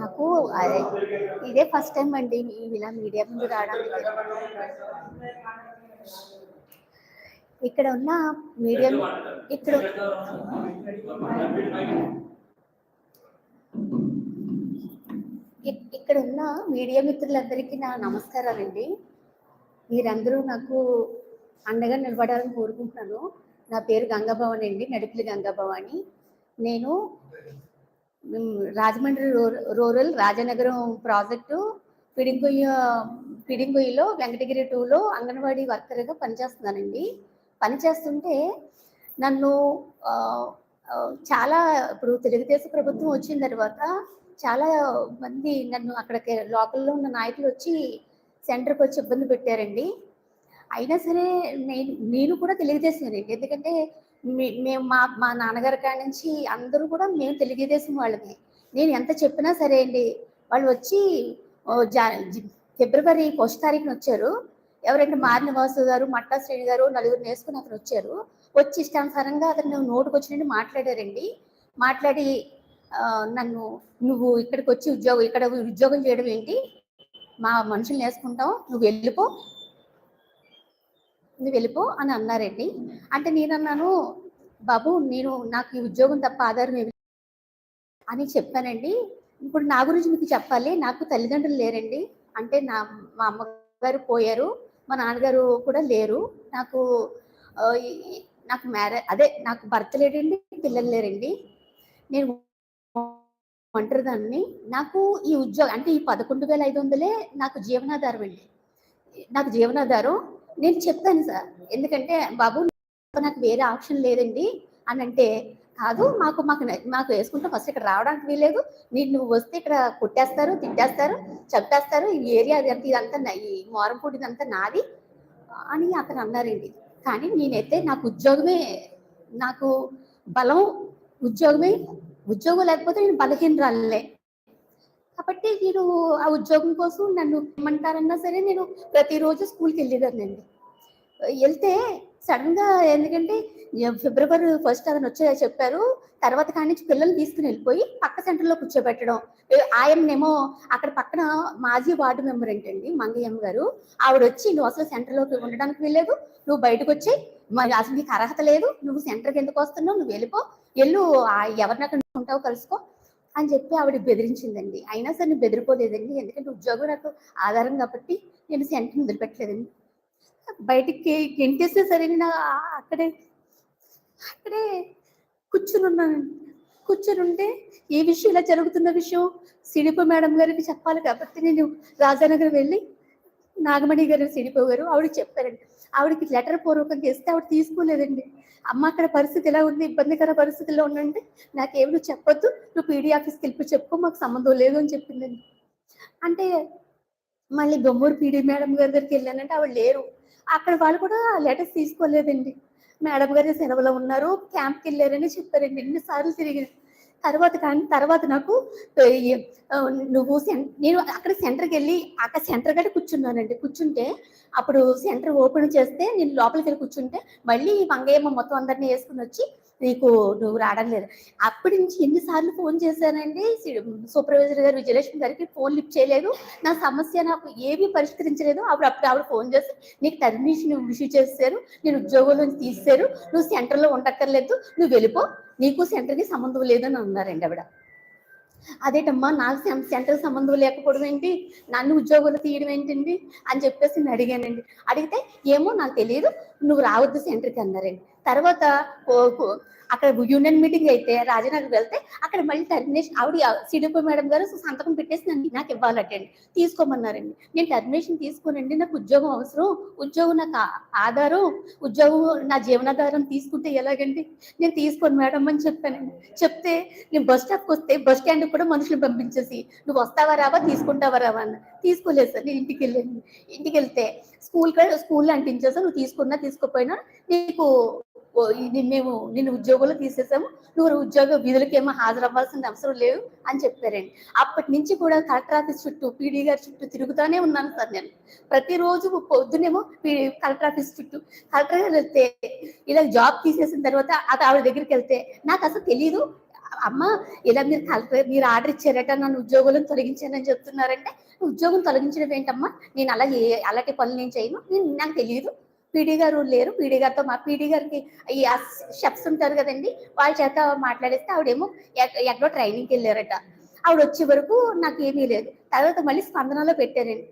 నాకు అదే ఇదే ఫస్ట్ టైం అండి ఇలా మీడియా ముందు రావడానికి. ఇక్కడ ఉన్న మీడియం ఇక్కడ ఇక్కడ ఉన్న మీడియా మిత్రులందరికీ నా నమస్కారాలండి. మీరందరూ నాకు అండగా నిలబడాలని కోరుకుంటున్నాను. నా పేరు గంగాభవాని అండి. నడిపిలి గంగాభవాని. నేను రాజమండ్రి రూ- రూరల్ రాజనగరం ప్రాజెక్టు పిడింగుయ్య పిడింగుయ్యలో వెంకటగిరి టూలో అంగన్వాడీ వర్కర్గా పనిచేస్తున్నానండి. పనిచేస్తుంటే నన్ను చాలా ఇప్పుడు తెలుగుదేశం ప్రభుత్వం వచ్చిన తర్వాత చాలా మంది నన్ను అక్కడికి లోకల్లో ఉన్న నాయకులు వచ్చి సెంటర్కి వచ్చి ఇబ్బంది పెట్టారండి. అయినా సరే నేను నేను కూడా తెలుగుదేశమేనండి ఎందుకంటే మేము మా మా నాన్నగారి కాడి నుంచి అందరూ కూడా మేము తెలుగుదేశం వాళ్ళమే నేను ఎంత చెప్పినా సరే అండి. వాళ్ళు వచ్చి ఫిబ్రవరి ఫస్ట్ తారీఖున వచ్చారు. ఎవరంటే మారినివాసు గారు మట్టా శ్రేణి గారు నలుగురు వేసుకుని అతను వచ్చారు. వచ్చి ఇష్టానుసారంగా అతను నోటుకు వచ్చినట్టు మాట్లాడారండి. మాట్లాడి నన్ను నువ్వు ఇక్కడికి వచ్చి ఉద్యోగం ఇక్కడ ఉద్యోగం చేయడం ఏంటి? మా మనుషుల్ని వేసుకుంటావు నువ్వు వెళ్ళిపో. నువ్వు వెళ్ళిపో అని అన్నారండి. అంటే నేను అన్నాను బాబు నేను నాకు ఈ ఉద్యోగం తప్ప ఆధారం ఏమి అని చెప్పానండి. ఇప్పుడు నా గురించి మీకు చెప్పాలి. నాకు తల్లిదండ్రులు లేరండి. అంటే నా మా అమ్మగారు పోయారు. మా నాన్నగారు కూడా లేరు. నాకు నాకు మ్యారేజ్ అదే నాకు భర్త లేడండి పిల్లలు లేరండి. నేను ఒంటరిదాన్ని నాకు ఈ ఉద్యోగం అంటే ఈ పదకొండు వేల ఐదు వందలే నాకు జీవనాధారం అండి. నాకు జీవనాధారం. నేను చెప్తాను సార్. ఎందుకంటే బాబు నాకు వేరే ఆప్షన్ లేదండి. అని అంటే కాదు మాకు మాకు మాకు వేసుకుంటే. ఫస్ట్ ఇక్కడ రావడానికి వీలేదు నేను నువ్వు వస్తే ఇక్కడ కొట్టేస్తారు తిట్టేస్తారు చంపేస్తారు. ఈ ఏరియా అది ఇదంతా ఈ మోరంపూడి ఇదంతా నాది. అని అతను అన్నారండి. కానీ నేనైతే నాకు ఉద్యోగమే నాకు బలం ఉద్యోగమే ఉద్యోగం లేకపోతే నేను బలహీనరాలే. కాబట్టి నేను ఆ ఉద్యోగం కోసం నన్ను ఏమంటారన్నా సరే నేను ప్రతిరోజు స్కూల్కి వెళ్ళేదాన్నండి. వెళ్తే సడన్గా ఎందుకంటే ఫిబ్రవరి ఫస్ట్ అతను వచ్చే చెప్పారు. తర్వాత కాడి నుంచి పిల్లల్ని తీసుకుని వెళ్ళిపోయి పక్క సెంటర్లో కూర్చోబెట్టడం. ఆయన్నేమో అక్కడ పక్కన మాజీ వార్డు మెంబర్ ఏంటండి మంగయ్యమ్మ గారు. ఆవిడ వచ్చి నువ్వు అసలు సెంటర్లోకి ఉండడానికి వెళ్ళలేదు నువ్వు బయటకు వచ్చి మరి అసలు నీకు అర్హత లేదు. నువ్వు సెంటర్కి ఎందుకు వస్తున్నావు? నువ్వు వెళ్ళిపో. వెళ్ళు. ఎవరినక్కడ ఉంటావు కలుసుకో అని చెప్పి ఆవిడ బెదిరించిందండి. అయినా సరే నువ్వు బెదిరిపోలేదండి. ఎందుకంటే ఉద్యోగం నాకు ఆధారం కాబట్టి నేను సెంటర్ వదిలిపెట్టలేదండి బయటికి గెంటేస్తే సరే నేను అక్కడే అక్కడే కూర్చుని ఉన్నాను కూర్చొని ఉంటే ఏ విషయం ఇలా జరుగుతున్న విషయం సిడిపో మేడం గారికి చెప్పాలి కాబట్టి నేను రాజానగర్ వెళ్ళి నాగమణి గారు సిడిపో గారు ఆవిడకి చెప్పారండి. ఆవిడకి లెటర్ పూర్వకం చేస్తే ఆవిడ తీసుకోలేదండి. అమ్మ అక్కడ పరిస్థితి ఎలా ఉంది? ఇబ్బందికర పరిస్థితిలో ఉండండి. నాకేమి నువ్వు చెప్పొద్దు. నువ్వు పీడీ ఆఫీస్కి వెళ్ళి చెప్పుకో మాకు సంబంధం లేదు అని చెప్పిందండి. అంటే మళ్ళీ బొమ్మూరు పీడీ మేడం గారి దగ్గరికి వెళ్ళానంటే ఆవిడ లేరు. అక్కడ వాళ్ళు కూడా లెటర్స్ తీసుకోలేదండి. మేడం గారు సెలవులో ఉన్నారు క్యాంప్కి వెళ్ళారని చెప్పారండి. ఎన్నిసార్లు తిరిగి తర్వాత కానీ తర్వాత నాకు నువ్వు నేను అక్కడ సెంటర్కి వెళ్ళి అక్కడ సెంటర్ గడి కూర్చున్నానండి. కూర్చుంటే అప్పుడు సెంటర్ ఓపెన్ చేస్తే నేను లోపలికి వెళ్ళి కూర్చుంటే మళ్ళీ మంగయ్యమ్మ మొత్తం అందరినీ వేసుకుని వచ్చి నీకు నువ్వు రావడం లేదు. అప్పటి నుంచి ఎన్నిసార్లు ఫోన్ చేశానండి? సూపర్వైజర్ గారు విజయలక్ష్మి గారికి ఫోన్ లిఫ్ట్ చేయలేదు. నా సమస్య నాకు ఏమీ పరిష్కరించలేదు. అప్పుడు అప్పుడు ఆవిడ ఫోన్ చేసి నీకు టర్మినేషన్ ఇష్యూ చేశారు నేను ఉద్యోగంలో నుంచి తీసేశారు నువ్వు సెంటర్లో ఉండక్కర్లేదు నువ్వు వెళ్ళిపో నీకు సెంటర్కి సంబంధం లేదని అన్నారండి ఆవిడ. అదేటమ్మా నాకు సెంటర్ సంబంధం లేకపోవడం ఏంటి? నన్ను ఉద్యోగాలు తీయడం ఏంటండి? అని చెప్పేసి నేను అడిగానండి. అడిగితే ఏమో నాకు తెలియదు నువ్వు రావద్దు సెంటర్కి అన్నారండి. తర్వాత అక్కడ యూనియన్ మీటింగ్ అయితే రాజనగర్ వెళ్తే అక్కడ మళ్ళీ టర్మినేషన్ ఆవిడ సిడిపో మేడం గారు సంతకం పెట్టేసి నన్ను నాకు ఇవ్వాలటండి తీసుకోమన్నారండి. నేను టర్మినేషన్ తీసుకోనండి నాకు ఉద్యోగం అవసరం. ఉద్యోగం నాకు ఆధారం. ఉద్యోగం నా జీవనాధారం తీసుకుంటే ఎలాగండి? నేను తీసుకోను మేడం అని చెప్పానండి. చెప్తే నేను బస్ స్టాప్కి వస్తే బస్ స్టాండ్ కూడా మనుషులు పంపించేసి నువ్వు వస్తావా రావా? తీసుకుంటావా రావా? అన్న. తీసుకోలేదు సార్. నేను ఇంటికి వెళ్ళాను. ఇంటికి వెళ్తే స్కూల్ స్కూల్లో అంటించేసా నువ్వు తీసుకున్నా తీసుకోపోయినా నీకు మేము నిన్ను ఉద్యోగంలో తీసేసాము. నువ్వు ఉద్యోగ విధులకి ఏమో హాజరవ్వాల్సిన అవసరం లేదు అని చెప్పారండి. అప్పటి నుంచి కూడా కలెక్టర్ ఆఫీస్ చుట్టూ పీడీ గారి చుట్టూ తిరుగుతానే ఉన్నాను సార్ నేను. ప్రతిరోజు పొద్దునేమో కలెక్టర్ ఆఫీస్ చుట్టూ కలెక్టర్ గారు వెళ్తే ఇలా జాబ్ తీసేసిన తర్వాత అది ఆవిడ దగ్గరికి వెళ్తే నాకు అసలు తెలియదు అమ్మ ఇలా మీరు కలెక్టర్ మీరు ఆర్డర్ ఇచ్చారట నన్ను ఉద్యోగులను తొలగించానని చెప్తున్నారంటే ఉద్యోగం తొలగించడం ఏంటమ్మా? నేను అలా ఏ- అలాంటి పనులు నేను చేయను. నేను నాకు తెలియదు పీడీ గారు లేరు. పీడీ గారితో మా పీడీ గారికి ఈ షెఫ్స్ ఉంటారు కదండి వాళ్ళ చేత మాట్లాడేస్తే ఆవిడేమో ఎక్కడో ట్రైనింగ్కి వెళ్ళారట. ఆవిడ వచ్చే వరకు నాకు ఏమీ లేదు. తర్వాత మళ్ళీ స్పందనలో పెట్టారండి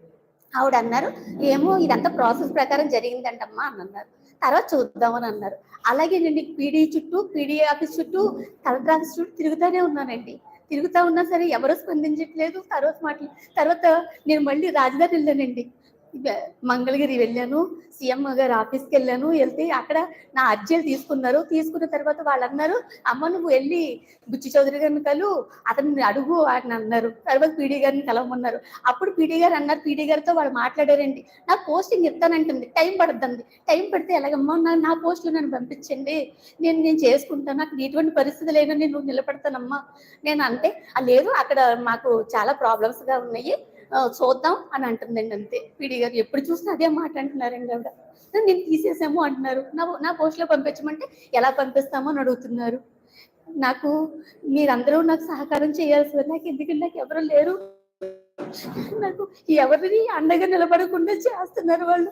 ఆవిడ అన్నారు ఏమో ఇదంతా ప్రాసెస్ ప్రకారం జరిగిందంటమ్మా అని అన్నారు. తర్వాత చూద్దామని అన్నారు. అలాగే నేను పీడీ చుట్టూ పీడీ ఆఫీస్ చుట్టూ కలెక్టర్ ఆఫీస్ చుట్టూ తిరుగుతూనే ఉన్నానండి. తిరుగుతా ఉన్నా సరే ఎవరు స్పందించట్లేదు. తర్వాత మాటలు తర్వాత నేను మళ్ళీ రాజధాని వెళ్ళానండి మంగళగిరి వెళ్ళాను సీఎం గారు ఆఫీస్కి వెళ్ళాను వెళ్తే అక్కడ నా అర్జీలు తీసుకున్నారు. తీసుకున్న తర్వాత వాళ్ళు అన్నారు అమ్మ నువ్వు వెళ్ళి బుచ్చి చౌదరి గారిని కలు అతన్ని అడుగు అని అన్నారు. తర్వాత పీడీ గారిని కలవమన్నారు. అప్పుడు పీడీ గారు అన్నారు పీడీ గారితో వాళ్ళు మాట్లాడారండి. నా పోస్టింగ్ ఇస్తానంటుంది టైం పడుతుంది టైం పడితే ఎలాగమ్మా నా నా పోస్టులు నన్ను పంపించండి. నేను నేను చేసుకుంటాను. నాకు ఎటువంటి పరిస్థితి లేదని నేను నిలబడతానమ్మా. నేను అంటే లేదు అక్కడ మాకు చాలా ప్రాబ్లమ్స్గా ఉన్నాయి. చూద్దాం అని అంటుందండి అంతే. పీడీ గారు ఎప్పుడు చూసినా అదే మాట అంటున్నారండి ఆవిడ. నేను తీసేసాము అంటున్నారు. నా నా పోస్ట్లో పంపించమంటే ఎలా పంపిస్తామో అని అడుగుతున్నారు. నాకు మీరందరూ నాకు సహకారం చేయాల్సింది. నాకు ఎందుకంటే నాకు ఎవరు లేరు. నాకు ఎవరిని అండగా నిలబడకుండా చేస్తున్నారు వాళ్ళు.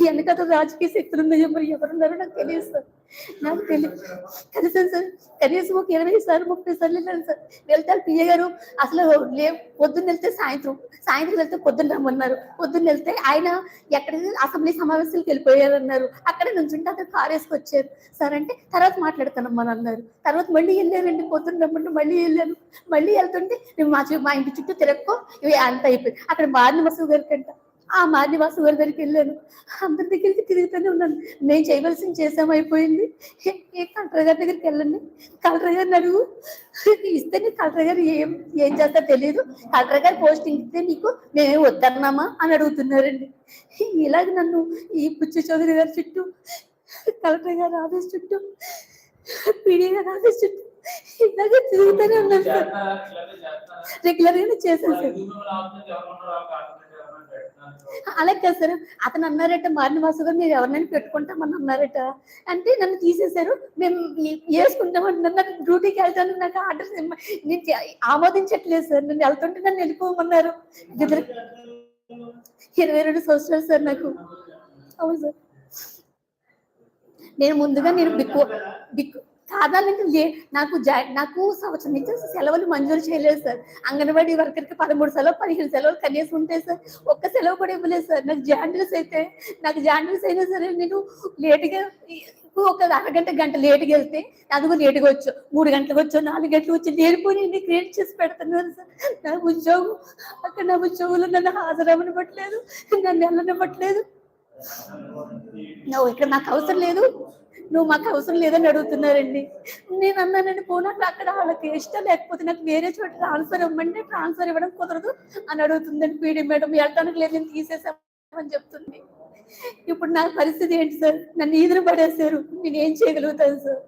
వెనకత రాజకీయ శక్తులు ఉన్నాయో మరి ఎవరున్నారో నాకు తెలియదు సార్. నాకు తెలియదు కనీసం సార్ కనీసం ఒక ఇరవై సార్లు ముప్పై సార్లు వెళ్ళాను సార్. వెళ్తే పియ్య గారు. అసలు లే పొద్దున్న వెళ్తే సాయంత్రం సాయంత్రం వెళ్తే పొద్దున్న రమ్మన్నారు. పొద్దున్న వెళ్తే ఆయన ఎక్కడికి అసెంబ్లీ సమావేశాలకు వెళ్ళిపోయారన్నారు. అక్కడ నుంచుంటే అతను కారు వేసుకొచ్చారు. సార్ అంటే తర్వాత మాట్లాడతానమ్మా అన్నారు. తర్వాత మళ్ళీ వెళ్ళారండి. పొద్దున్న రమ్మంటే మళ్ళీ వెళ్ళాను మళ్ళీ వెళ్తుంటే మా మా ఇంటి చుట్టూ తిరక్కో ఇవి అంత అయిపోయింది. అక్కడ మారినివాసు గారి కంట ఆ మారినివాసు గారి దగ్గరికి వెళ్ళాను. అందరి దగ్గరికి తిరుగుతూనే ఉన్నాను. నేను చేయవలసింది చేసాం అయిపోయింది. ఏ కలెక్టర్ గారి దగ్గరికి వెళ్ళండి. కలెక్టర్ గారిని అడుగు ఇస్తే నీకు కలెక్టర్ గారు ఏం ఏం చేస్తారో తెలియదు కలెక్టర్ గారు పోస్టింగ్ ఇస్తే నీకు మేము వద్దన్నామా అని అడుగుతున్నారండి. ఇలాగ నన్ను ఈ పుచ్చు చౌదరి గారి చుట్టూ కలెక్టర్ గారు ఆఫీస్ చుట్టూ పీడీ గారి ఆఫీస్ చుట్టూ ఇలాగ తిరుగుతూనే ఉన్నాను. సార్ రెగ్యులర్ గానే చేశాను సార్ అలా కాదు సార్? అతను అన్నారట మారినవాసు గారు మీరు ఎవరినైనా పెట్టుకుంటామని అన్నారట. అంటే నన్ను తీసేశారు. మేము వేసుకుంటామని నన్ను నాకు డ్యూటీకి వెళ్తాను నాకు ఆర్డర్ నేను ఆమోదించట్లేదు సార్. నన్ను వెళ్తుంటే నన్ను వెళ్ళిపోమన్నారు. ఇద్దరు ఇరవై రెండు సంవత్సరాలు సార్ నాకు. అవును సార్. నేను ముందుగా నేను బిక్కు బిక్కు కాదాలంటే లే నాకు నాకు సంవత్సరం నుంచి సెలవులు మంజూరు చేయలేదు సార్. అంగన్వాడీ వర్కర్కి పదమూడు సెలవు పదిహేను సెలవులు కనీసం ఉంటాయి సార్ ఒక్క సెలవు కూడా ఇవ్వలేదు సార్. నాకు జాండిల్స్ అయితే నాకు జాండిల్స్ అయినా సరే నేను లేటుగా ఒక అరగంట గంట లేటుగా వెళ్తే నాకు లేటుగా వచ్చు మూడు గంటలకు వచ్చు నాలుగు గంటలకు వచ్చి నేర్పుని క్రియేట్ చేసి పెడుతున్నాను సార్. నా ఉద్యోగం అక్కడ నా ఉద్యోగులు నన్ను హాజరవ్వనివ్వట్లేదు నన్ను వెళ్ళనివ్వట్లేదు. నువ్వు ఇక్కడ నాకు అవసరం లేదు. నువ్వు మాకు అవసరం లేదని అడుగుతున్నారండి. నేను అన్నానండి పోనా అక్కడ వాళ్ళకి ఇష్టం లేకపోతే నాకు వేరే చోట ట్రాన్స్ఫర్ ఇవ్వమంటే ట్రాన్స్ఫర్ ఇవ్వడం కుదరదు అని అడుగుతుందండి పీడి మేడం. వెళ్ళటానికి లేదు నేను తీసేసామని చెప్తుంది. ఇప్పుడు నా పరిస్థితి ఏంటి సార్? నన్ను ఈదురు పడేశారు. నేను ఏం చేయగలుగుతాను సార్?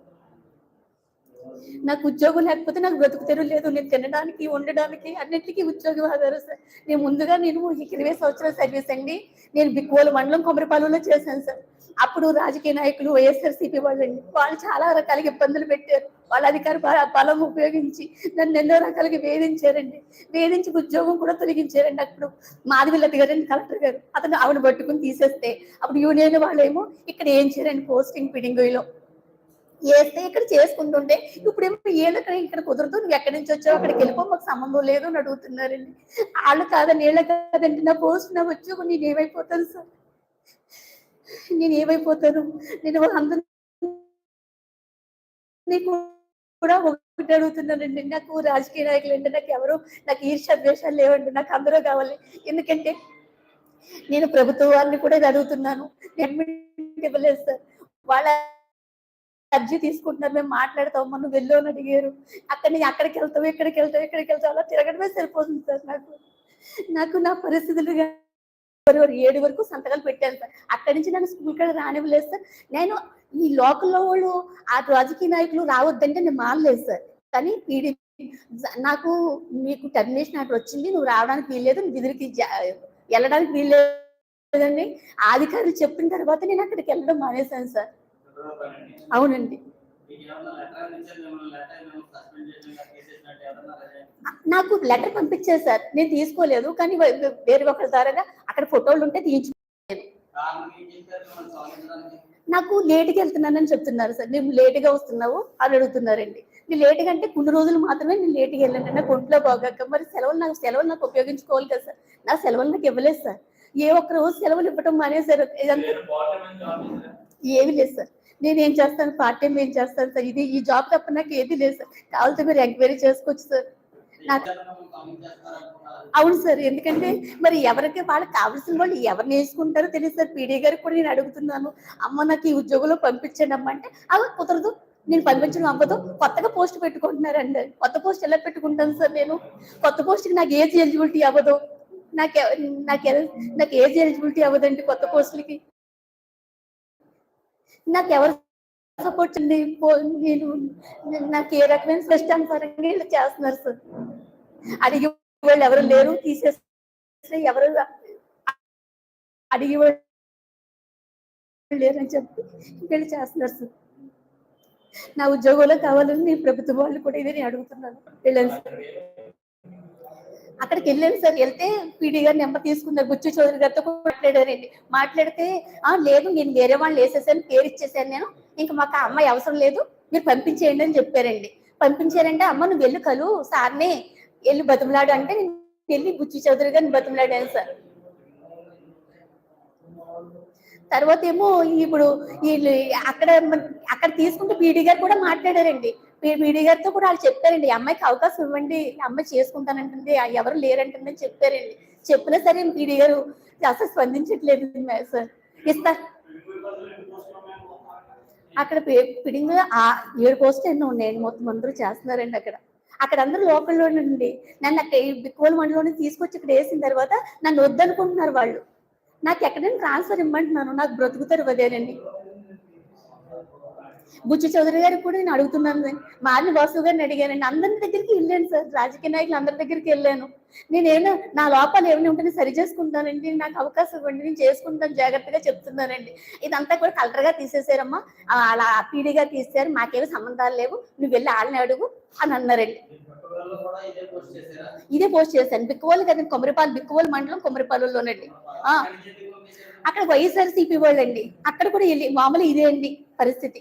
నాకు ఉద్యోగం లేకపోతే నాకు బ్రతుకు తెరువు లేదు. నేను తినడానికి ఉండడానికి అన్నిటికీ ఉద్యోగం ఆధారం సార్. నేను ముందుగా నేను ఇరవై సంవత్సరాల సర్వీస్ అండి. నేను బిక్కోలు మండలం కొమరపాలెంలో చేశాను సార్. అప్పుడు రాజకీయ నాయకులు వైఎస్ఆర్సీపీ వాళ్ళండి. వాళ్ళు చాలా రకాలుగా ఇబ్బందులు పెట్టారు. వాళ్ళ అధికార బలం ఉపయోగించి నన్ను ఎన్నో రకాలుగా వేధించారండి. వేధించి ఉద్యోగం కూడా తొలగించారండి అప్పుడు మాధవిలత అండి కలెక్టర్ గారు. అతను ఆవిడ పట్టుకుని తీసేస్తే అప్పుడు యూనియన్ వాళ్ళేమో ఇక్కడ ఏం చేయారండి పోస్టింగ్ పిడింగులో చేస్తే ఇక్కడ చేసుకుంటుంటే ఇప్పుడు ఏమో ఏళ్ళు ఇక్కడ ఇక్కడ కుదరదు నువ్వు ఎక్కడి నుంచి వచ్చావు అక్కడికి వెళ్ళిపో మాకు సంబంధం లేదు అని అడుగుతున్నారండి. వాళ్ళు కాదని వీళ్ళ కాదండి నా పోస్ట్ నా ఉద్యోగం నేను ఏమైపోతాను సార్? నేను ఏమైపోతాను? నేను అందరూ కూడా ఒకటి అడుగుతున్నానండి. నాకు రాజకీయ నాయకులు అంటే నాకు ఎవరు నాకు ఈర్ష్య ద్వేషాలు లేవండి నాకు అందరూ కావాలి. ఎందుకంటే నేను ప్రభుత్వాన్ని కూడా ఇది అడుగుతున్నాను. ఇవ్వలేదు సార్. వాళ్ళ అర్జీ తీసుకుంటున్నారు మేము మాట్లాడతాం మనం వెళ్ళు అని అడిగారు. అక్కడ నేను అక్కడికి వెళ్తావు ఇక్కడికి వెళ్తావు ఇక్కడికి వెళ్తావు అలా తిరగడమే సరిపోతుంది సార్ నాకు. నాకు నా పరిస్థితులు ఏడు వరకు సంతకాలు పెట్టాను సార్. అక్కడి నుంచి నన్ను స్కూల్ కాడ రానివ్వలేదు సార్. నేను ఈ లోకల్లో వాళ్ళు ఆ రాజకీయ నాయకులు రావద్దంటే నేను మానలేదు సార్. కానీ పీడీపీ నాకు నీకు టర్మినేషన్ అటు వచ్చింది నువ్వు రావడానికి వీల్లేదు విధులకి జా- వెళ్ళడానికి వీల్లేదండి. ఆ అధికారులు చెప్పిన తర్వాత నేను అక్కడికి వెళ్ళడం మానేశాను సార్. అవునండి. నాకు లెటర్ పంపించారు సార్. నేను తీసుకోలేదు కానీ వేరే ఒకరి ద్వారా అక్కడ ఫోటోలు ఉంటే తీయించు నాకు లేట్గా వెళ్తున్నానని చెప్తున్నారు సార్. నేను లేట్గా వస్తున్నావు అని అడుగుతున్నారండి. నేను లేట్గా అంటే కొన్ని రోజులు మాత్రమే నేను లేట్గా వెళ్ళాను నాకు ఒంట్లో బాగాక మరి సెలవులు నాకు సెలవులు నాకు ఉపయోగించుకోవాలి కదా సార్. నా సెలవులు నాకు ఇవ్వలేదు సార్. ఏ ఒక్క రోజు సెలవులు ఇవ్వటం మానేశారు. ఏమీ లేదు సార్. నేను ఏం చేస్తాను? పార్ట్ టైం ఏం చేస్తాను సార్? ఇది ఈ జాబ్ తప్ప నాకు ఏది లేదు సార్. కావాలంటే మీరు ఎంక్వైరీ చేసుకోవచ్చు సార్. నాకు అవును సార్ ఎందుకంటే మరి ఎవరికి వాళ్ళకి కావాల్సిన వాళ్ళు ఎవరిని వేసుకుంటారో తెలియదు సార్. పీడీ గారికి కూడా నేను అడుగుతున్నాను. అమ్మ నాకు ఈ ఉద్యోగంలో పంపించండి అమ్మ అంటే అవి కుదరదు. నేను పంపించడం అవ్వదు. కొత్తగా పోస్ట్ పెట్టుకుంటున్నారండి. కొత్త పోస్ట్ ఎలా పెట్టుకుంటాను సార్ నేను? కొత్త పోస్ట్కి నాకు ఏజ్ ఎలిజిబిలిటీ అవ్వదు. నాకు నాకు నాకు ఏజ్ ఎలిజిబిలిటీ అవ్వదండి కొత్త పోస్టులకి. నాకు ఎవరు సపోర్ట్ ఉంది పో- నేను నాకు ఏ రకమైన సిస్టమ్ పరంగా చేస్తున్నారు సార్. అడిగి వాళ్ళు ఎవరు లేరు తీసేస్తే ఎవరు అడిగి వాళ్ళు లేరని చెప్పి వీళ్ళు చేస్తున్నారు సార్. నా ఉద్యోగంలో కావాలని నేను ప్రభుత్వ వాళ్ళు కూడా ఇదే నేను అడుగుతున్నాను. వెళ్ళండి సార్ అక్కడికి వెళ్ళాను సార్. వెళ్తే పీడీ గారి నెంబర్ తీసుకున్నారు. బుచ్చు చౌదరి గారితో మాట్లాడారండి. మాట్లాడితే ఆ లేదు నేను వేరే వాళ్ళు వేసేసాను పేరు ఇచ్చేసాను నేను. ఇంకా మాకు ఆ అమ్మాయి అవసరం లేదు. మీరు పంపించేయండి అని చెప్పారండి. పంపించారంటే అమ్మ నువ్వు వెళ్ళి కలు. సార్నే వెళ్ళి బతుములాడు. అంటే నేను వెళ్ళి బుచ్చి చౌదరి గారిని బతుములాడాను సార్. తర్వాత ఏమో ఇప్పుడు వీళ్ళు అక్కడ అక్కడ తీసుకుంటే పీడీ గారు కూడా మాట్లాడారండి. పీడి గారితో కూడా వాళ్ళు చెప్పారండి అమ్మాయికి అవకాశం ఇవ్వండి ఈ అమ్మాయి చేసుకుంటానంటుంది ఎవరు లేరంటుంది అని చెప్పారండి. చెప్పినా సరే పీడి గారు అసలు స్పందించట్లేదు సార్ ఇస్తా అక్కడ పిడింగ్ ఆ ఏడు పోస్టులు ఎన్నో ఉన్నాయండి మొత్తం అందరూ చేస్తున్నారండి అక్కడ. అక్కడ అందరూ లోకల్లోనే నుండి నన్ను అక్కడ ఈ బిక్కువల మండలంలో తీసుకొచ్చి ఇక్కడ వేసిన తర్వాత నన్ను వద్దనుకుంటున్నారు వాళ్ళు. నాకు ఎక్కడైనా ట్రాన్స్ఫర్ ఇమ్మంటున్నాను నాకు బ్రతుకుతారు అదేనండి. బుచ్చి చౌదరి గారికి కూడా నేను అడుగుతున్నాను మారిని బాసు గారిని అడిగానండి అందరి దగ్గరికి వెళ్ళాను సార్. రాజకీయ నాయకులు అందరి దగ్గరికి వెళ్ళాను. నేనేమో నా లోపాలు ఏమైనా ఉంటే సరి చేసుకుంటానండి. నాకు అవకాశం ఇవ్వండి. నేను చేసుకుంటాను. జాగ్రత్తగా చెప్తున్నానండి. ఇదంతా కూడా కలెక్టర్గా తీసేసారమ్మా అలా పీడీగా తీసారు మాకేమి సంబంధాలు లేవు. నువ్వు వెళ్ళి వాళ్ళని అడుగు అని అన్నారండి. ఇదే పోస్ట్ చేశాను. బిక్కువోలు కదా కొమరిపాలు. బిక్కువోలు మండలం కొమరిపాలెంలోనండి. అక్కడ వైఎస్ఆర్ సిపి వాళ్ళు అండి అక్కడ కూడా వెళ్ళి మామూలు ఇదే అండి పరిస్థితి.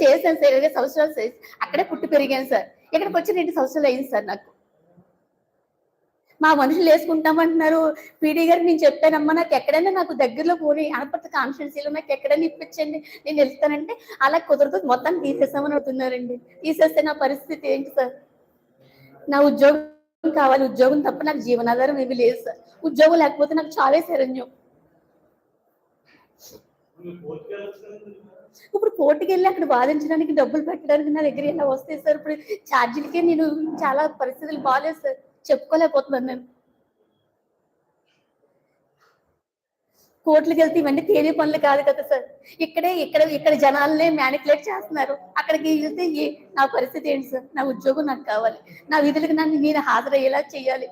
చేశాను సార్ ఇరవై సంవత్సరాలు సార్ అక్కడే పుట్టి పెరిగాను సార్. ఇక్కడికి వచ్చి రెండు సంవత్సరాలు అయింది సార్ నాకు. మా మనుషులు వేసుకుంటామంటున్నారు. పీడీ గారు నేను చెప్పానమ్మా నాకు ఎక్కడైనా నాకు దగ్గరలో పోనీ అనపర్తి కాన్స్టిట్యున్సీలో నాకు ఎక్కడైనా ఇప్పించండి నేను వెళ్తానంటే అలా కుదరదు మొత్తం తీసేసామని అవుతున్నారండి తీసేస్తే నా పరిస్థితి ఏంటి సార్? నా ఉద్యోగం కావాలి ఉద్యోగం తప్ప నాకు జీవనాధారం ఏమీ లేదు సార్. ఉద్యోగం లేకపోతే నాకు చాలే శరణ్యం ఇప్పుడు కోర్టుకి వెళ్ళి అక్కడ వాదించడానికి డబ్బులు పెట్టడానికి నా దగ్గర ఎలా వస్తాయి సార్ ఇప్పుడు ఛార్జీలకే నేను చాలా పరిస్థితులు బాగాలేదు సార్. చెప్పుకోలేకపోతున్నాను నేను. కోర్టులకు వెళ్తే ఇవన్నీ తేలి పనులు కాదు కదా సార్. ఇక్కడే ఇక్కడ ఇక్కడ జనాలనే మ్యానిపులేట్ చేస్తున్నారు. అక్కడికి వెళ్తే ఏ- నా పరిస్థితి ఏంటి సార్? నా ఉద్యోగం నాకు కావాలి. నా విధులకు నన్ను నేను హాజరయ్యేలా చేయాలి.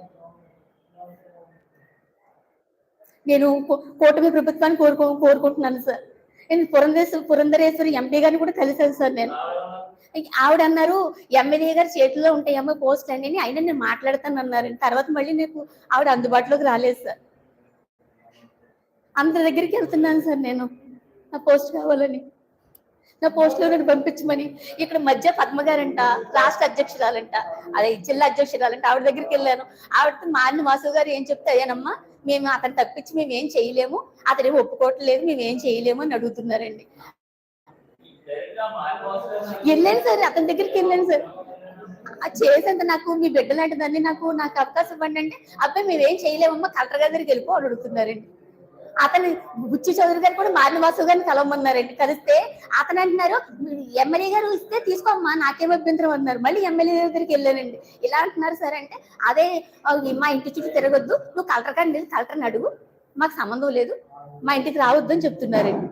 నేను కో- కూటమి ప్రభుత్వాన్ని కోరుకో కోరుకుంటున్నాను సార్. నేను పురంధేశ్వరు పురంధరేశ్వరి ఎంపీ గారిని కూడా కలిసాను సార్ నేను. ఆవిడ అన్నారు ఎమ్మెల్యే గారి చేతిలో ఉంటాయమ్మా పోస్ట్ అని అయినా నేను మాట్లాడతాను అన్నారు. తర్వాత మళ్ళీ నాకు ఆవిడ అందుబాటులోకి రాలేదు సార్. అందరి దగ్గరికి వెళ్తున్నాను సార్ నేను. నా పోస్ట్ కావాలని. నా పోస్ట్లో నన్ను పంపించమని. ఇక్కడ మధ్య పద్మ గారంట రాష్ట్ర అధ్యక్షురాలంట అదే జిల్లా అధ్యక్షురాలంట ఆవిడ దగ్గరికి వెళ్ళాను. ఆవిడతో మారిన వాసు గారు ఏం చెప్తే అదేనమ్మా మేము అతను తప్పించి మేము ఏం చేయలేము అతను ఒప్పుకోవట్లేదు మేము ఏం చేయలేము అని అడుగుతున్నారండి. వెళ్ళాను సార్ అతని దగ్గరికి వెళ్ళాను సార్. చేసేంత నాకు మీ బిడ్డ లాంటిదాన్ని నాకు నాకు అవకాశం ఇవ్వండి అంటే అబ్బాయి మేమేం చేయలేమమ్మా కలెక్టర్ గారి దగ్గరికి వెళ్ళిపో అని అడుగుతున్నారండి. అతను బుచ్చి చౌదరి గారు కూడా మారిన వాసు గారిని కలవమన్నారండి. కలిస్తే అతను అంటున్నారు ఎమ్మెల్యే గారు ఇస్తే తీసుకోమ్మా నాకేం అభ్యంతరం అన్నారు. మళ్ళీ ఎమ్మెల్యే దగ్గరికి వెళ్ళానండి. ఇలా అంటున్నారు సార్ అంటే అదే మా ఇంటి చుట్టూ తిరగొద్దు నువ్వు కలెక్టర్ కానీ కలెక్టర్ని అడుగు మాకు సంబంధం లేదు మా ఇంటికి రావద్దు అని చెప్తున్నారండి.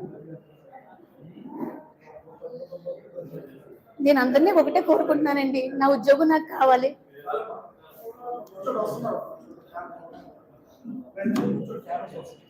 నేను అందరినీ ఒకటే కోరుకుంటున్నానండి. నా ఉద్యోగం నాకు కావాలి. Thank you.